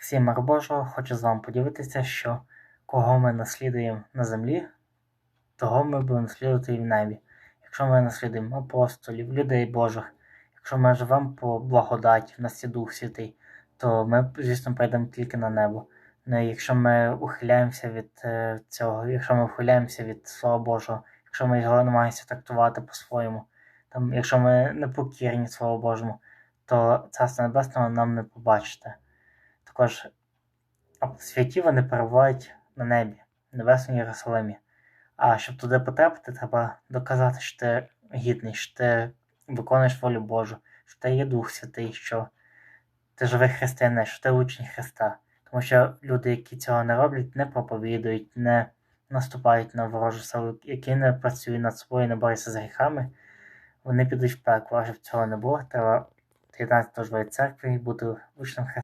Всім мир Божого, хочу з вами поділитися, що кого ми наслідуємо на землі, того ми будемо наслідувати і в небі. Якщо ми наслідуємо апостолів, людей Божих, якщо ми живемо по благодаті, в нас є Дух Святий, то ми, звісно, прийдемо тільки на небо. Ну, якщо ми ухиляємося від е, цього, якщо ми ухиляємося від Слова Божого, якщо ми його намагаємося трактувати по-своєму, якщо ми не покірні Слову Божому, то Царство Небесного нам не побачите. Також святі вони перебувають на небі, в Небесному Єрусалимі. А щоб туди потрапити, треба доказати, що ти гідний, що ти виконуєш волю Божу, що ти є Дух Святий, що ти живий християнин, що ти учень Христа. Тому що люди, які цього не роблять, не проповідують, не наступають на ворожу силу, які не працюють над собою, не борються з гріхами, вони підуть в пекло, а щоб цього не було, треба 13 живої церкви і бути учнем Христа.